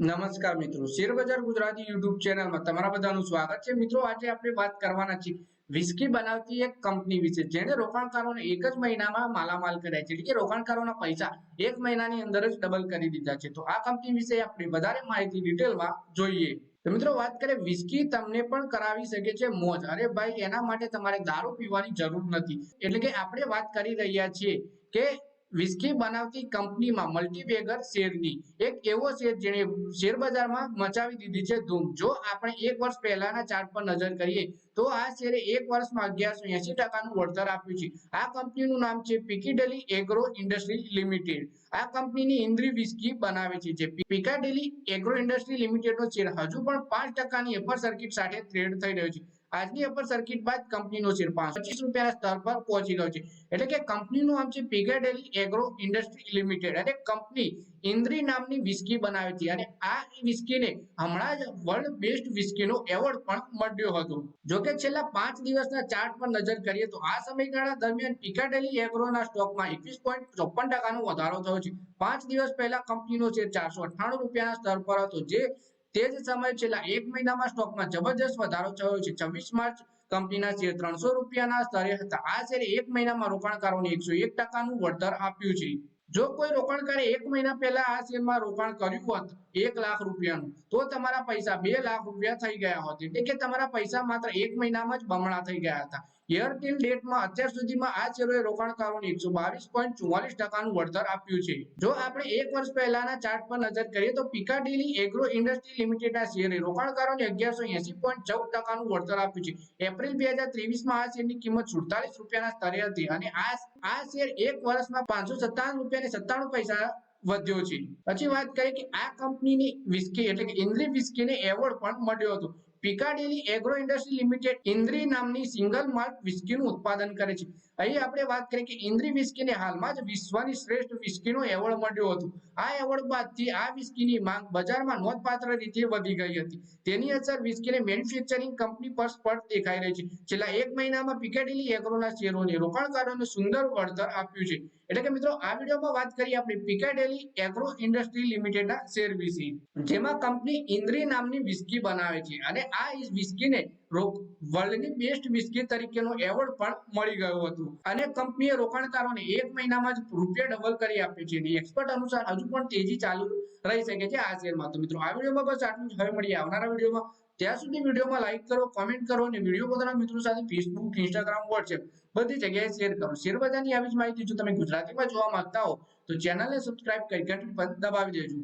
નમસ્કાર મિત્રો. શેર બજાર ગુજરાતી યુટ્યુબ ચેનલમાં તમારા બધાનું સ્વાગત છે. મિત્રો, આજે આપણે વાત કરવાના છીએ વિસ્કી બનાવતી એક કંપની વિશે, જેણે રોકાણકારોને એક જ મહિનામાં માલામાલ કર્યા છે. એટલે કે રોકાણકારોના પૈસા એક મહિનાની અંદર જ ડબલ કરી દીધા છે. તો આ કંપની વિશે આપણે વધારે માહિતી ડિટેલમાં જોઈએ. તો મિત્રો, વાત કરીએ વિસ્કી તમને પણ કરાવી શકે છે મોજ. અરે ભાઈ, એના માટે તમારે દારૂ પીવાની જરૂર નથી. એટલે કે આપણે વાત કરી રહ્યા છીએ કે વિસ્કી બનાવતી કંપનીમાં મલ્ટીવેગર શેરની, એક એવો શેર જેણે શેર બજારમાં મચાવી દીધી છે ધૂમ. જો આપણે એક વર્ષ પહેલાના ચાર્ટ પર નજર કરીએ, તો આ શેરે એક વર્ષમાં અગિયારસો એસી ટકાનું વળતર આપ્યું છે. આ કંપનીનું નામ છે પિકીડેલી એગ્રો ઇન્ડસ્ટ્રી લિમિટેડ આ કંપનીની ઇન્દ્રી વિસ્કી બનાવે છે જે પિકાડેલી એગ્રો ઇન્ડસ્ટ્રી લિમિટેડનો શેર હજુ પણ પાંચ ટકાની અપર સર્કિટ સાથે ટ્રેડ થઈ રહ્યો છે. આજની અપર સર્કિટ બાદ કંપનીનો શેર પાંચસો રૂપિયાના સ્તર પર પહોંચી ગયો છે. એટલે કે કંપનીનું નામ છે પિગાડેલી એગ્રો ઇન્ડસ્ટ્રી લિમિટેડ અને કંપની ઇન્દ્રી નામની વિસ્કી બનાવે છે અને આ વિસ્કીને હમણાં જ વર્લ્ડ બેસ્ટ વિસ્કીનો એવોર્ડ પણ મળ્યો હતો. જો કે છેલ્લા પાંચ દિવસના ચાર્ટ પર નજર કરીએ તો આ સમયગાળા દરમિયાન પિકાડેલી એગ્રોના સ્ટોકમાં એકવીસ પોઈન્ટ ચોપન ટકાનો વધારો થયો છે. પાંચ દિવસ પહેલા કંપનીનો શેર ચારસો અઠ્ઠાણું રૂપિયાના સ્તર પર હતો. જે તે જ છેલ્લા એક મહિનામાં સ્ટોકમાં જબરજસ્ત વધારો થયો છે. છવ્વીસ માર્ચ કંપનીના શેર ત્રણસો રૂપિયાના સ્તરે હતા. આ શેરે એક મહિનામાં રોકાણકારોને એકસો એક ટકાનું વળતર આપ્યું છે. જો કોઈ રોકાણકારે એક મહિના પહેલા આ શેરમાં રોકાણ કર્યું હોત, એક લાખ રૂપિયાનું, તો તમારા પૈસા બે લાખ રૂપિયા થઈ ગયા હોત. એટલે કે તમારા પૈસા માત્ર એક મહિનામાં જ બમણા થઈ ગયા હતા. યર ટીલ ડેટમાં અત્યાર સુધીમાં આ શેરોએ રોકાણકારોને એકસો બાવીસ પોઈન્ટ ચુમ્માલીસ ટકાનું વળતર આપ્યું છે. જો આપણે એક વર્ષ પહેલાના ચાર્ટ પર નજર કરીએ તો પિકાડીલી એગ્રો ઇન્ડસ્ટ્રી લિમિટેડના શેરે રોકાણકારોને અગિયારસો એસી પોઈન્ટ ચૌદ ટકાનું વળતર આપ્યું છે. એપ્રિલ બે હજાર ત્રેવીસમાં આ શેરની કિંમત સુડતાલીસ રૂપિયાના સ્તરે હતી અને આ આ શેર એક વર્ષમાં પાંચસો સત્તાવન રૂપિયા ને સત્તાણું પૈસા વધ્યો છે. પછી વાત કરીએ કે આ કંપનીની વિસ્કી એટલે કે ઇન્દ્રી વિસ્કીને એવોર્ડ પણ મળ્યો હતો. Piccadily agro industry limited Indri નામની સિંગલ માર્ક વિસ્કીનું ઉત્પાદન કરે છે. અહીં આપણે વાત કરીએ કે ઇન્દ્રી વિસ્કીને હાલમાં જ વિશ્વની શ્રેષ્ઠ વિસ્કીનો એવોર્ડ મળ્યો હતો. આ એવોર્ડ બાદથી આ વિસ્કીની માંગ બજારમાં નોંધપાત્ર રીતે વધી ગઈ હતી. તેની અસર વિસ્કીને મેન્યુફેક્ચરિંગ કંપની પર સ્પષ્ટ દેખાઈ રહી છે. છેલ્લા એક મહિનામાં પિકાડેલી એગ્રોના શેરોને રોકાણકારોને સુંદર વળતર આપ્યું છે. એટલે કે મિત્રો, આ વિડીયોમાં વાત કરીએ આપણે પિકાડેલી એગ્રો ઇન્ડસ્ટ્રી લિમિટેડના શેર વિશે. જેમાં કંપની ઇન્દ્રી નામની વિસ્કી બનાવે છે અને આ વિસ્કીને વર્લ્ડની બેસ્ટ વિસ્કી તરીકેનો એવોર્ડ પણ મળી ગયો હતો. અને કંપનીએ રોકાણકારોને એક મહિનામાં જ રૂપિયા ડબલ કરી આપ્યું છે. અને એક્સપર્ટ અનુસાર હજુ પણ તેજી ચાલુ રહી શકે છે આ શેરમાં તો મિત્રો, આ વિડીયોમાં બસ આટલું જ. હવે મળીએ આવનારા વિડીયોમાં. ત્યાં સુધી વિડીયોમાં લાઈક કરો કોમેન્ટ કરો અને વીડિયો પોતાના મિત્રો સાથે ફેસબુક ઇન્સ્ટાગ્રામ વોટ્સએપ બધી જગ્યાએ શેર કરો. શેર બજારની આવી જ માહિતી જો તમે ગુજરાતીમાં જોવા માંગતા હો, તો ચેનલને સબસ્ક્રાઇબ કરી ઘંટી પર દબાવી દેજો.